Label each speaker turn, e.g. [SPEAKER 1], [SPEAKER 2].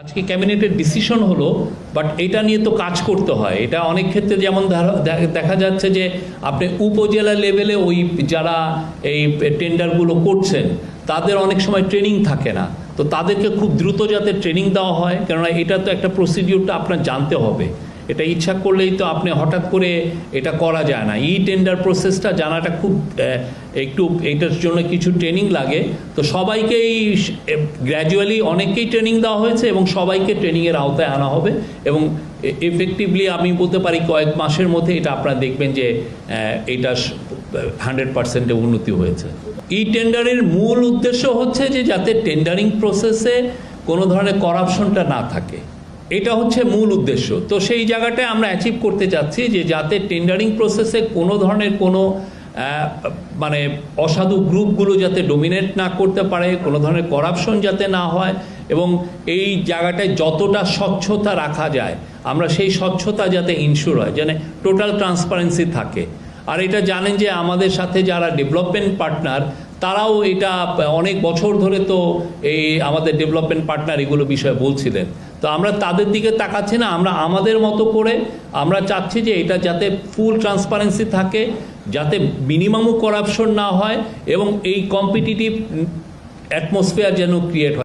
[SPEAKER 1] আজকে ক্যাবিনেটের ডিসিশন হলো বাট এটা নিয়ে তো কাজ করতে হয়। এটা অনেক ক্ষেত্রে যেমন দেখা যাচ্ছে যে আপনি উপজেলা লেভেলে ওই যারা এই টেন্ডারগুলো করছেন, তাদের অনেক সময় ট্রেনিং থাকে না। তো তাদেরকে খুব দ্রুত যাতে ট্রেনিং দেওয়া হয়, কেননা এটা তো একটা প্রসিডিউরটা আপনার জানতে হবে। এটা ইচ্ছা করলেই তো আপনি হঠাৎ করে এটা করা যায় না। ই টেন্ডার প্রসেসটা জানাটা খুব একটু এটার জন্য কিছু ট্রেনিং লাগে। তো সবাইকেই গ্র্যাজুয়ালি অনেককেই ট্রেনিং দেওয়া হয়েছে এবং সবাইকে ট্রেনিংয়ের আওতায় আনা হবে এবং এফেক্টিভলি আমি বলতে পারি কয়েক মাসের মধ্যে এটা আপনারা দেখবেন যে এটা হান্ড্রেড পার্সেন্টে উন্নতি হয়েছে। ই টেন্ডারের মূল উদ্দেশ্য হচ্ছে যে যাতে টেন্ডারিং প্রসেসে কোনো ধরনের করাপশনটা না থাকে। এটা হচ্ছে মূল উদ্দেশ্য। তো সেই জায়গাটায় আমরা অ্যাচিভ করতে চাচ্ছি যে যাতে টেন্ডারিং প্রসেসে কোনো ধরনের কোনো মানে অসাধু গ্রুপগুলো যাতে ডোমিনেট না করতে পারে, কোনো ধরনের করাপশন যাতে না হয় এবং এই জায়গাটায় যতটা স্বচ্ছতা রাখা যায়, আমরা সেই স্বচ্ছতা যাতে ইনশিওর হয়, যেন টোটাল ট্রান্সপারেন্সি থাকে। আর এটা জানেন যে আমাদের সাথে যারা ডেভেলপমেন্ট পার্টনার তারাও এটা অনেক বছর ধরে তো এই আমাদের ডেভেলপমেন্ট পার্টনার এগুলো বিষয়ে বলছিলেন। তো আমরা তাদের দিকে তাকাচ্ছি না, আমরা আমাদের মতো করে আমরা চাচ্ছি যে এটা যাতে ফুল ট্রান্সপারেন্সি থাকে, যাতে মিনিমামও করাপশন না হয় এবং এই কম্পিটিটিভ অ্যাটমসফিয়ার যেন ক্রিয়েট হয়।